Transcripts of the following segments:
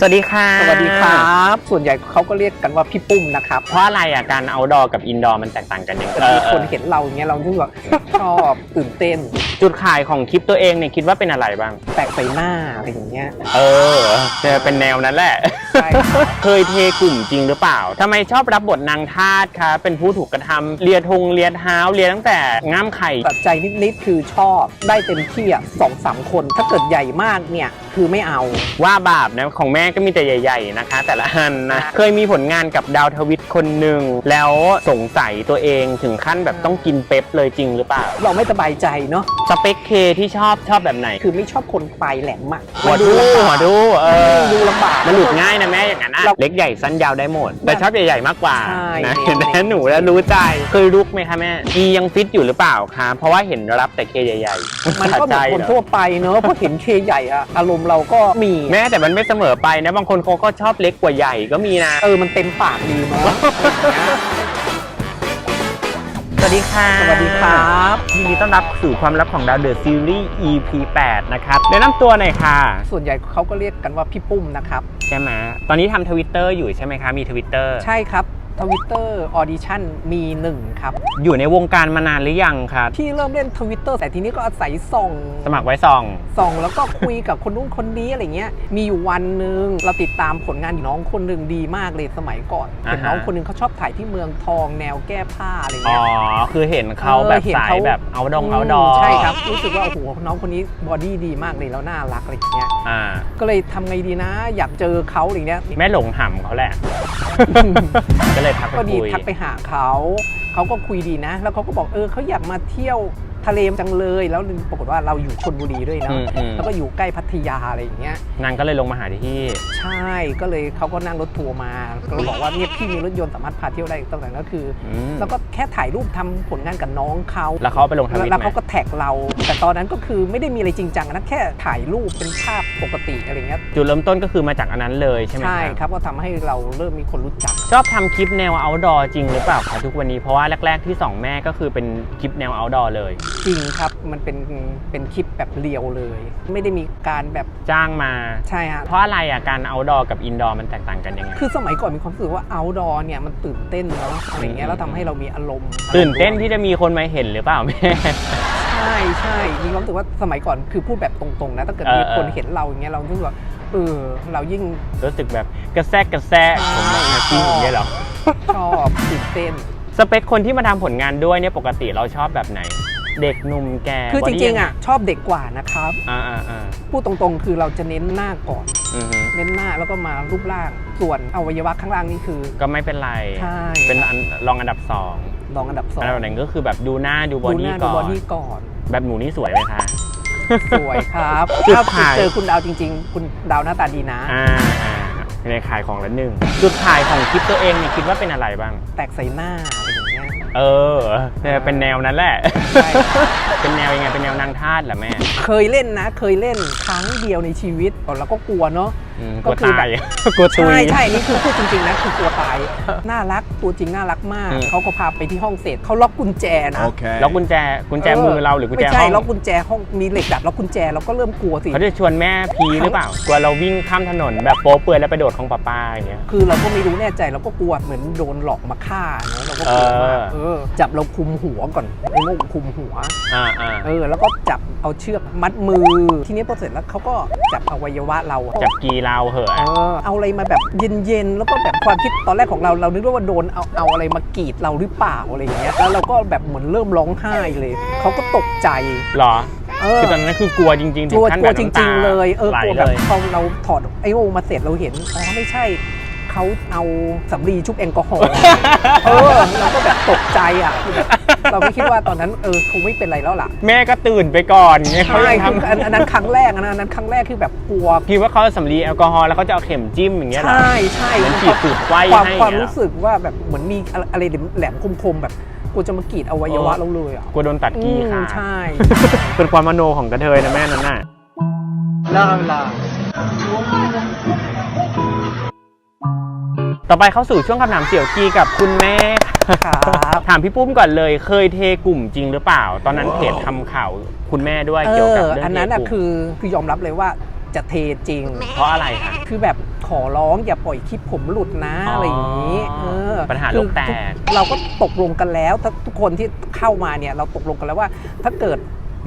สวัสดีค่ะ สวัสดีครับ ส่วนใหญ่เขาก็เรียกกันว่าพี่ปุ้มนะครับ เพราะอะไรอะการเอาดอกับอินดอร์มันแตกต่างกันยังไงแต่มีคนเห็นเราอย่างเงี้ยเรารู้สึกว่าชอบตื่นเต้น จุดขายของคลิปตัวเองเนี่ยคิดว่าเป็นอะไรบ้าง แปลกใส่หน้าอะไรอย่างเงี้ย เออจะเป็นแนวนั้นแหละ ใช่ครับ เคยเทกลุ่มจริงหรือเปล่าทำไมชอบรับบทนางทาสคะเป็นผู้ถูกกระทำเลียทงเลียเท้าเลียตั้งแต่ง่ามไข่ ปัจจัยนิดๆคือชอบได้เต็มที่อะสองสามคน ถ้าเกิดใหญ่มากเนี่ย คือไม่เอา ว่าบาปนะของแม่ก็มีแต่ใหญ่ ๆนะคะ แต่ละอันนะเคยมีผลงานกับดาวทวิตคนหนึ่งแล้วสงสัยตัวเองถึงขั้นแบบต้องกินเป๊ปเลยจริงหรือเปล่า เราไม่สบายใจเนาะสเปคเคที่ชอบชอบแบบไหน คือไม่ชอบคนปลายแหลมอะหัวดูลำบากหัวดูเออดูลำบาก มันหลุดง่ายนะแม่อย่างนั้นนะเราเล็กใหญ่สั้นยาวได้หมด แต่ชอบใหญ่ๆมากกว่าใช่นะเนี่ยเห็นไหมหนูแล้วรู้ใจเคยลุกไหมคะแม่อียังฟิตอยู่หรือเปล่าคะเพราะว่าเห็นรับแต่เคใหญ่ๆมันก็เหมือนคนขาดใจทั่วไปเนอะเพราะเห็นเคใหญ่อะอารมณ์เราก็มีแม่แต่มันไม่เสมอไปนะบางคนเขาก็ชอบเล็กกว่าใหญ่ก็มีนะ เออมันเต็มปากดีเนาะ สวัสดีค่ะ สวัสดีครับยินดีต้อนรับสู่ความลับของดาวเดอะซีรีส์ EP 8 นะครับแนะนำตัวหน่อยค่ะ ส่วนใหญ่เขาก็เรียกกันว่าพี่ปุ้มนะครับ ใช่ไหมตอนนี้ทำทวิตเตอร์อยู่ใช่ไหมคะ มีทวิตเตอร์ ใช่ครับ ทวิตเตอร์ออดิชั่นมีหนึ่งครับ อยู่ในวงการมานานหรือยังครับ ที่เริ่มเล่นทวิตเตอร์แต่ทีนี้ก็อาศัยส่องสมัครไว้ซอง ส่องแล้วก็คุยกับคนนู้นคนนี้อะไรเงี้ย มีอยู่วันหนึ่งเราติดตามผลงานน้องคนหนึ่งดีมากเลยสมัยก่อนอ่าฮะเห็นน้องคนหนึ่งเขาชอบถ่ายที่เมืองทองแนวแก้ผ้าอะไรอ๋อเงี้ยคือเห็นเขาเออแบบเห็นสายเขาแบบเอาดงมเอาดอใช่ครับ รู้สึกว่าโอ้โหน้องคนนี้บอดี้ดีมากเลยแล้วน่ารักอะไรอย่างเงี้ยอ่าก็เลยทำไงดีนะ อยากเจอเขาอะไรเงี้ยแม่หลงห่ำเขาแหละก็เลยทักไปก็ดีทักไปหาเขา เขาก็คุยดีนะ แล้วเขาก็บอกเออเขาอยากมาเที่ยว ทะเลจังเลยแล้วปรากฏว่าเราอยู่ชนบุรีด้วยอืเนาะมอืมแล้วก็อยู่ใกล้พัทยาอะไรอย่างเงี้ยนางก็เลยลงมาหาที่ใช่ก็เลยเขาก็นั่งรถทัวร์มาก็เลยบอกว่าเนี่ยพี่มีรถยนต์สามารถพาเที่ยวได้ตั้งแต่ก็คืออืมแล้วก็แค่ถ่ายรูปทำผลงานกับน้องเขาแล้วเขาเอาไปลงทวิตแล้วไหมเขาก็แท็กเรา แต่ตอนนั้นก็คือไม่ได้มีอะไรจริงจังนะแค่ถ่ายรูปเป็นภาพปกติอะไรเงี้ยจุดเริ่มต้นก็คือมาจากอันนั้นเลยใช่ไหมใช่ครับครับก็ทำให้เราเริ่มมีคนรู้จัก ชอบทำคลิปแนว outdoor จริงหรือเปล่าคะทุกวันนี้เพราะว่าแรก ๆที่สองแม่ก็คือเป็นคลิปแนว outdoor เลยจริงครับมันเป็นเป็นคลิปแบบเรียวเลย ไม่ได้มีการแบบจ้างมาใช่ฮะเพราะอะไรอะการ outdoor กับ indoor มันแตกต่างกันยังไงคือสมัยก่อนมีความรู้สึกว่า outdoor เนี่ยมันตื่นเต้นเนาะอะไรเงี้อืยมแล้วทำให้เรามีอารมณ์ตื่นเต้นที่จะมีคนมาเห็นหรือเปล่าแม่ใช่ใช่มีความรู้สึกว่าสมัยก่อนคือพูดแบบตรงๆนะถ้าเกิดมีเออคนเออเห็นเราอย่างเงี้ยเรารู้สึกว่าเออเรายิ่งรู้สึกแบบกระแซกกระแซะผมบอกนะพี่อย่างเงี้ยเหรอชอบตื่นเต้นสเปคคนที่มาทำผลงานด้วยเนี่ยปกติเราชอบแบบไหน เด็กหนุ่มแก่คือจ body ริงๆอะชอบเด็กกว่านะครับอ่าอ่าอ่าพูดตรงๆ คือเราจะเน้นหน้าก่อน อือฮึเน้นหน้าแล้วก็มารูปร่างส่วนอวัยวะข้างล่างนี่คือ ก็ไม่เป็นไร ใช่ เป็นอันรองอันดับสองรองอันดับสองอันดับหนึ่งก็คือแบบดูหน้าดูบอดูหดี้น้าดูก่อบอนดี้ก่อน แบบหนูนี่สวยไหมคะ สวยครับจุดถ้าขาย เจอคุณดาวจริง ๆ คุณดาวหน้าตาดีนะอ่าอ่าในขายของละหนึ่งจุดขายของคลิปตัวเองเนี่ยคิดว่าเป็นอะไรบ้าง แตกใส่หน้าอะไรอย่าง เงี้ยเออเนี่ยเป็นแนวนั้นแหละใช่เป็นแนวยังไง เป็นแนวนางทาสเหรอแม่ เคยเล่นนะ เคยเล่นครั้งเดียวในชีวิตเราก็กลัวเนาะอืม กก็ลัวคือตายกลัวตุยใช่ใช่นี่คือพูดจริงๆนะคือกลัวตาย น่ารักตัวจริงน่ารักมากอืมเขาก็พาไปที่ห้องเสร็จเขาล็อกกุญแจนะ Okay. แล้วกุญแจกุญแจมือเราหรือกุญแจไม่ใช่ห้องล็อกกุญแจห้องมีเหล็กดัดล็อกกุญแจเราก็เริ่มกลัวสิเขาจะชวนแม่พีหรือเปล่ากลัวเราวิ่งข้ามถนนแบบโป๊เปื่อยแล้วไปโดดของป้าป้าอย่างเงี้ยคือเราก็ไม่รู้แน่ใจเราก็กลัวเหมือนโดนหลอกมาฆ่าเนอะเราก็กลัวมากเออเออจับเราคุมหัวก่อนไอ้โม่งคุมหัวอ่าอ่าเออแล้วก็จับเอาเชือกมัดมือ ทีนี้พอเสร็จแล้วเขาก็จับอวัยวะเราอะจับกีเราเหเออะอเอาอะไรมาแบบเย็นๆ แล้วก็แบบความคิดตอนแรกของเราเรานึกว่าโดนเอาเอาอะไรมากรีดเราหรือเปล่าอะไรอย่างเงี้ยแล้วเราก็แบบเหมือนเริ่มร้องไห้เลยเขาก็ตกใจ หรอ เออ คือตอนนั้นคือกลัวจริงๆกลัวถึขั้นกลัแบวบจน้ำตาริง ๆ เลยเออไหลกลัวเลแบบยพอเราถอดไอโอมาเสร็จเราเห็นอ๋อไม่ใช่เขาเอาสำลีชุบแอลกอฮอล์ เออเราก็แบบตกใจอะคือแบบ เราไม่คิดว่าตอนนั้นเออคงไม่เป็นไรแล้วล่ะแม่ก็ตื่นไปก่อนไงเขาใช่ยังคือทำอันอันนั้นครั้งแรกอะนะอันนั้นครั้งแรกคือแบบกลัว คิดว่าเขาสำลีแอลกอฮอล์แล้วเขาจะเอาเข็มจิ้มอย่างเงี้ยเหรอ ใช่ใช่เหมือนฉีดสูตรไข้ความให้ความอย่างเงี้ยรู้สึกว่าแบบเหมือนมีอะไรแหลมคมๆแบบกลัวจะมากรีดอวัยวะเราเลยอะกลัวโดนตัดกี้อืมค่ะ ใช่ เป็นความมโนของกระเทยนะแม่นั่นน่ะลาลา ต่อไปเข้าสู่ช่วงคำถามเสี่ยวกีกับคุณแม่ ครับถามพี่ปุ้มก่อนเลย เคยเทกลุ่มจริงหรือเปล่า ตอนนั้นเพจทำข่าวคุณแม่ด้วยเอเกี่ยวกับอเรื่องอันนั้นเทอะกลุ่มคือคือยอมรับเลยว่าจะเทจริง เพราะอะไรคะ คือแบบขอร้องอย่าปล่อยคลิปผมหลุดนะอ๋อออะไรอย่างนี้เออปัญหาคือโลกแตกเราก็ตกลงกันแล้วถ้าทุกคนที่เข้ามาเนี่ยเราตกลงกันแล้วว่า ถ้าเกิด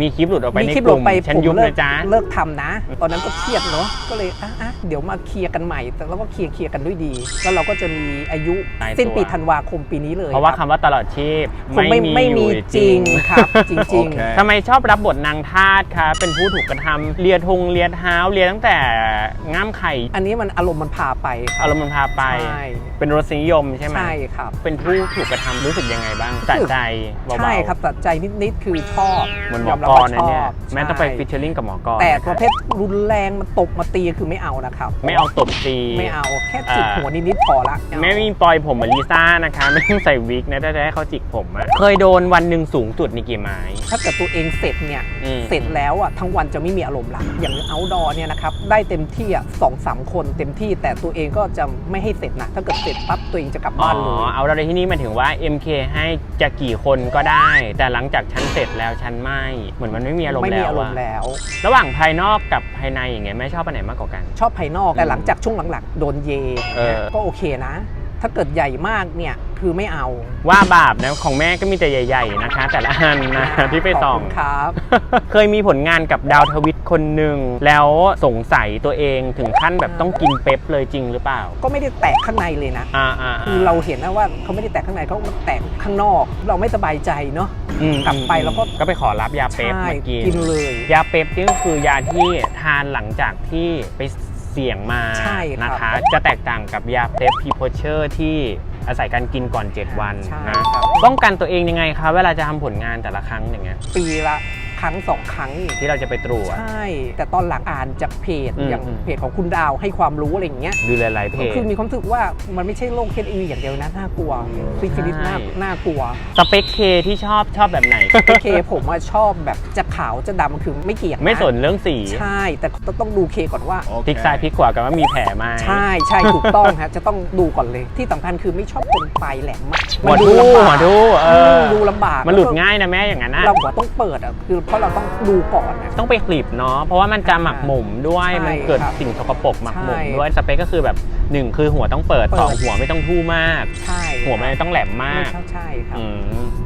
มีคลิปหลุดออกไปมีในคลิปกลลุ่งมไปฉันผมยุบเลินะกจ๊ะเลิกทำนะ ตอนนั้นก็เครียดเนาะก็เลยอะอะเดี๋ยวมาเคลียร์กันใหม่ แต่เราก็เคลียร์เคลียร์กันด้วยดี แล้วเราก็จะมีอายุตายตัวสิ้นปีธันวาคมปีนี้เลยเพราะว่าคคำรับว่าตลอดชีพคงไม่ไม่มีอยู่จริงครับจริงโอเคทำไมชอบรับบทนางทาสคะเป็นผู้ถูกกระทำเลียทงเลียเท้าเลียตั้งแต่ง่ามไข่ๆอันนี้มันอารมณ์มันพาไปคอารับรมณ์มันพาไปใช่เป็นรสนิยมใช่ไหมใช่ครับเป็นผู้ถูกกระทำรู้สึกยังไงบ้างสะใจเบาๆใช่ครับตัดใจนิดๆคือชอบเหมือนหมยอรับกรว่านะชเนี่ยอบแม้ต้องไปใช่ ฟิชเชอร์ลิงกับหมอกรแต่นะประเภทรุนแรงมันตบมาตีคือไม่เอานะครับ ไม่เอาตบตี ไม่เอาแค่จิกอ่า หัวนิดๆพอละเอาไม่มีปล่อยผมเหมือนลิซ่านะคะ ไม่ต้องใส่วิกนะถ้าจะให้เขาจิกผมอะเคยโดนวันหนึ่งสูงสุดนี่กี่ไม้ ถ้าเกิดตัวเองเสร็จเนี่ย อืม เสร็จแล้วอะทั้งวันจะไม่มีอารมณ์ละอย่างเอาดอเนี่ยนะครับ ได้เต็มที่อะสองสามคนเต็มที่แต่ตัวเองก็จะไม่ให้เสร็จนะ ถ้าเกิดเสร็จปั๊บตัวเองจะกลับอ๋อบ้านเลย เอาเราในที่นี้หมายถึงว่า MK ให้จะกี่คนก็ได้ แต่หลังจากฉันเสร็จแล้วฉันไม่เหมือนมันไม่มีอารมไม่ณ์มีแล้วอารมอะณ์แล้ว ระหว่างภายนอกกับภายในอย่างเงี้ยแม่ชอบอันไหนมากกว่ากัน ชอบภายนอกแต่หลังจากช่วงหลังๆ โดนเยเออก็โอเคนะ ถ้าเกิดใหญ่มากเนี่ย คือไม่เอา ว่าบาปนะของแม่ก็มีแต่ใหญ่ ๆ นะคะ แต่ละอันนะที่ไปส่อง ขบคุณครับ เคยมีผลงานกับดาวทวิตคนหนึ่ง แล้วสงสัยตัวเองถึงขั้นแบบต้องกินเป๊ปเลยจริงหรือเปล่า ก็ไม่ได้แตกข้างในเลยนะ อ่าอ่าคือเราเห็นนะว่าเขาไม่ได้แตกข้างในเขามาแตกข้างนอก เราไม่สบายใจเนาะ อืมกลับไปแล้วก็ ก็ไปขอรับยาเป๊ปใช่มากิน กินเลย ยาเป๊ปนี่ก็คือยาที่ทานหลังจากที่ไปเสี่ยงมาใช่ครับนะคะ จะแตกต่างกับยาเป๊ปพีโพเชอร์ที่ อาศัยการกินก่อน 7 วันใช่นะครับ ป้องกันตัวเองยังไงคะเวลาจะทำผลงานแต่ละครั้งอย่างเงี้ย ปีละ ครั้งสองครั้งอีกที่เราจะไปตรวจ ใช่ แต่ตอนหลังอ่านจากเพจอืมอย่างอืม เพจของคุณดาวให้ความรู้อะไรอย่างเงี้ยดูหลายๆเพจ คือมีความรู้สึกว่ามันไม่ใช่โรคเคอีอย่างเดียวนะน่ากลัวซิฟิลิสน่าใช่ น่ากลัว สเปคเคที่ชอบชอบแบบไหน โอเคผมว่าชอบแบบจะขาวจะดำคือไม่เกี่ยงะไม่สนเรื่องสีใช่ แต่ต้องดูเคก่อนว่า พลิกซ้ายพลิกขวากันว่ามีแผลไหม ใช่ใช่ถูกต้องฮะ จะต้องดูก่อนเลยที่สำคัญคือไม่ชอบคนปลายแหลมมากหัวมันดูลำบากหัวดูเออดูลำบากมันหลุดแวก็ง่ายนะแม่อย่างนั้นนะ เราหัวต้องเปิดอะคือเพราะเราต้องดูก่อนนะ ต้องไปคลิปเนาะเพราะว่ามันจะหมักหมมด้วยใช่มันเกิดครับสิ่งสกปรกหมักหมมใช่ด้วยสเปคก็คือแบบหนึ่งคือหัวต้องเปิดเปิด สองหัวไม่ต้องทู่มาก ใช่หัวไม่ต้องแหลมมากใช่ใช่ครับ อืม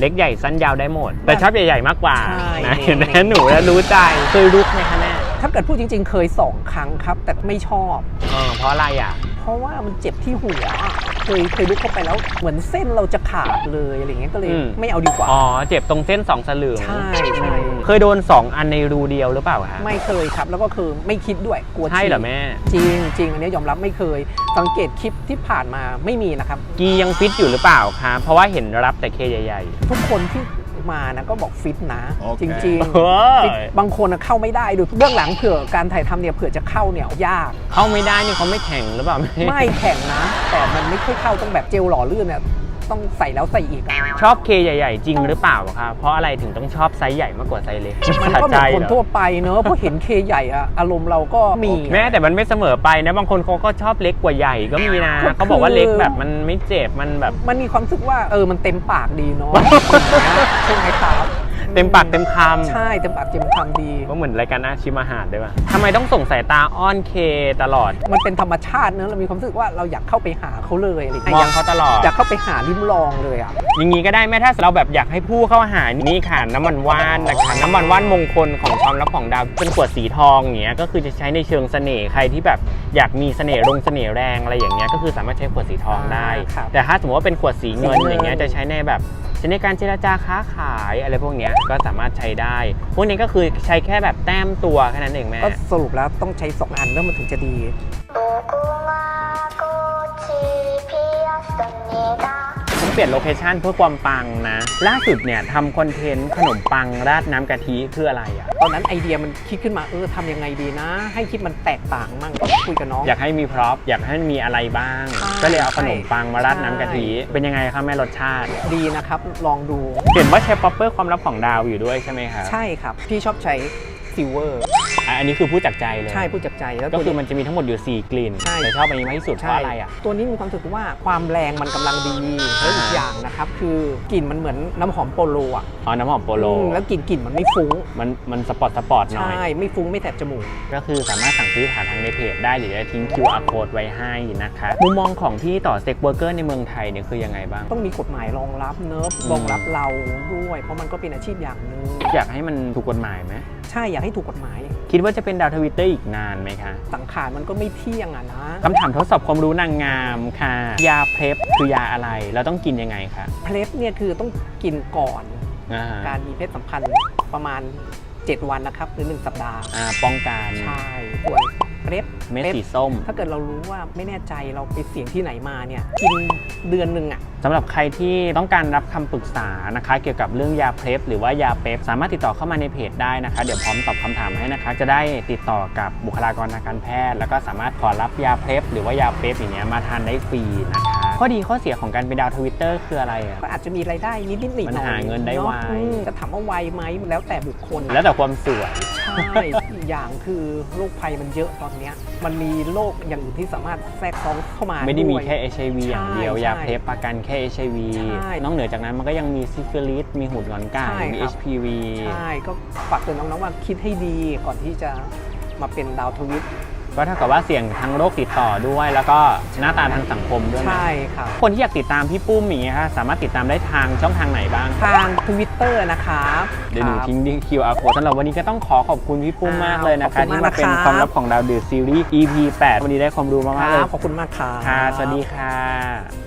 เล็กใหญ่สั้นยาวได้หมด แต่ชอบใหญ่ๆมากกว่าใช่นะเน้เห็นนไหมหนูแล้วรู้ใจเคยลุกไหมคะแม่ถ้าเกิดพูดจริง ๆ เคยสองครั้งครับ แต่ไม่ชอบ เออเพราะอะไรอะเพ ราะว่ามันเจ็บที่หัวเคยเคยลุกเข้าไปแล้วเหมือนเส้นเราจะขาดเลยอะไรเงี้ยก็เลยอืม ไม่เอาดีกว่า อ๋อ เจ็บตรงเส้นสองสลึงใช่ใช่เคยโดนสองอันในรูเดียวหรือเปล่าคะไม่เคยครับ แล้วก็คือไม่คิดด้วยกลัวใช่เหรอฉี่แม่ จริงจริงอันนี้ยอมรับไม่เคย สังเกตคลิปที่ผ่านมาไม่มีนะครับ กียังฟิตอยู่หรือเปล่าคะเพราะว่าเห็นรับแต่เคใหญ่ ทุกคนที่ มานะก็บอกฟิตนะโอเคจริงๆเออๆฟิตบางคนน่ะเข้าไม่ได้ดูเบื้องหลังเผื่อการถ่ายทำเนี่ยเผื่อจะเข้าเนี่ยยาก เข้าไม่ได้นี่เขาไม่แข่งหรือเปล่าไม่แข็งนะ แต่มันไม่ค่อยเข้าต้องแบบเจลหล่อลื่นเนี่ย ต้องใส่แล้วใส่อีกอะชอบเคใหญ่ ๆ จริงหรือเปล่าคะเพราะอะไรถึงต้องชอบไซส์ใหญ่มากกว่าไซส์เล็กมันก็เหมือนคนสะใจทั่วเหรอไปเนอะเพราะเห็นเคใหญ่อะอารมณ์เราก็มีอะแม่แต่มันไม่เสมอไปนะบางคนเขาก็ชอบเล็กกว่าใหญ่ก็มีนะก็คือ เขาบอกว่าเล็กแบบมันไม่เจ็บมันแบบ มันมีความรู้สึกว่าเออมันเต็มปากดีเนาะ ใช่ไหมครับ เต็มปากเต็มคำ ใช่เต็มปากเต็มคำดี ก็เหมือนรายการอาชิมอาหารด้วยป่ะทำไมต้องส่งสายตาอ้อนเคตลอด มันเป็นธรรมชาติเนอะเรามีความรู้สึกว่าเราอยากเข้าไปหาเขาเลยอะไรอย่างมเงี้อยงเขาตลอด อยากเข้าไปหาลิ้มลองเลยอะ อย่างนี้ก็ได้แม่ถ้าเราแบบอยากให้ผู้เข้าหานี่ค่ะน้ำมันว่านนะคะน้ำมันว่านมงคลของความลับของดาวเป็นขวดสีทองอย่างเงี้ยก็คือจะใช้ในเชิงเสน่ห์ใครที่แบบอยากมีเสน่ห์ลงเสน่ห์แรงอะไรอย่างเงี้ยก็คือสามารถใช้ขวดสีทองได้อ่าครับแต่ถ้าสมมติว่าเป็นขวดสีเงินสีเงินอย่างเงี้ยจะใช้ในแบบใช้ในการเจรจาค้าขายอะไรพวกเนี้ยก็สามารถใช้ได้ พวกนี้ก็คือใช้แค่แบบแต้มตัวแค่นั้นเองแม่ก็สรุปแล้วต้องใช้สองอันแล้วมันถึงจะดี เปลี่ยนโลเคชันเพื่อความปังนะ ล่าสุดเนี่ยทำคอนเทนต์ขนมปังราดน้ำกะทิคืออะไรอะ ตอนนั้นไอเดียมันคิดขึ้นมาเออทำยังไงดีนะ ให้คลิปมันแตกต่างมั่งก็คุยกับน้อง อยากให้มีพร็อพอยากให้มีอะไรบ้าง ใช่ ก็เลยเอาขนมปังมาราดน้ำกะทิใช่เป็นยังไงครับแม่รสชาติ ดีนะครับ ลองดู เห็นว่าเชฟป๊อปเปอร์ความลับของดาวอยู่ด้วยใช่ไหมครับ ใช่ครับ พี่ชอบใช้ ซิลเวอร์อะอันนี้คือพูดจากใจเลย ใช่ผู้จับใจแล้วก็ตัวคือนี้มันจะมีทั้งหมดอยู่ 4 กลิ่นใช่แต่ชอบอันนี้มากที่สุดเพราะอะไรอะตัวนี้มีความรู้สึกว่าความแรงมันกำลังดีแล้วอีกอย่างนะครับคือกลิ่นมันเหมือนน้ำหอมโปโลอะอ๋อน้ำหอมโปโลอืมแล้วกลิ่นกลิ่นมันไม่ฟุ้งมันมันสปอร์ตสปอร์ตหน่อยใช่ไม่ฟุ้งไม่แสบจมูกก็คือสามารถสั่งซื้อผ่านทางในเพจได้หรือจะทิ้ง QR code ไว้ให้นะคะมุมมองของพี่ต่อเซ็กเวอร์เกอร์ในเมืองไทยเนี่ยคือยังไงบ้าง ต้องมีกฎหมายรองรับเนิร์ฟอืมรองรับเราด้วย เพราะมันก็เป็นอาชีพอย่างหนึ่งอยากให้มันถูกกฎหมายไหมใช่อยากให้ถูกกฎหมาย คิดว่าจะเป็นดาวทวิตเตอร์อีกนานไหมคะสังขารมันก็ไม่เที่ยงอะนะคำถามทดสอบความรู้นางงามค่ะ ยาเพลฟคือยาอะไร เราต้องกินยังไงคะเพลฟเนี่ยคือต้องกินก่อนอ่าฮะการมีเพศสัมพันธ์ประมาณ 7 วันนะครับหรือ 1 สัปดาห์ อ่าป้องกัน ใช่ส่วน เพลฟเม็ดเพลฟสีส้ม ถ้าเกิดเรารู้ว่าไม่แน่ใจเราไปเสี่ยงที่ไหนมาเนี่ยกินเดือนหนึ่งอะสำหรับใครที่ต้องการรับคำปรึกษานะคะ เกี่ยวกับเรื่องยาเพลฟหรือว่ายาเปฟสามารถติดต่อเข้ามาในเพจได้นะคะ เดี๋ยวพร้อมตอบคำถามให้นะคะ จะได้ติดต่อกับบุคลากรทางการแพทย์ แล้วก็สามารถขอรับยาเพลฟหรือว่ายาเปฟอย่างเงี้ยมาทานได้ฟรีนะคะข้อดีข้อเสียของการเป็นดาวทวิตเตอร์คืออะไรอะก็อาจจะมีรายได้นิดนิดหน่อยมันหาเงินได้ไวเนอะอืมจะถามว่าไวไหมแล้วแต่บุคคล แล้วแต่ความสวยใช่ อีกอย่างคือโรคภัยมันเยอะตอนเนี้ยมันมีโรคอย่างอื่นที่สามารถแทรกซ้อนเข้ามาไม่ได้มีวย แค่ HIV อย่างเดียว ใช่ยาเพลฟประกันแค่ HIV ใช่นอกเหนือจากนั้นมันก็ยังมีซิฟิลิส มีหูดหงอนไก่ ใช่มี ครับ HPV ใช่ก็ฝากเตือนน้องๆว่าคิดให้ดีก่อนที่จะมาเป็นดาวทวิต ก็เท่ากับว่าเสี่ยงทั้งโรคติดต่อด้วย แล้วก็หน้าตาทางสังคมด้วยนะใช่ครับคนที่อยากติดตามพี่ปุ้มอย่างเงี้ยค่ะสามารถติดตามได้ทางช่องทางไหนบ้างทางทวิตเตอร์นะครับเดี๋ยวหนูครับทิ้ง QR code สำหรับวันนี้ก็ต้องขอขอบคุณพี่ปุ้มมากเลยนะคะขอบคุณที่มากมาเป็นนะครับความลับของดาวเดือดซีรีส์ EP 8 วันนี้ได้ความรู้คมากๆเลรัยบขอบคุณมากครับค่ะสวัสดีค่ะ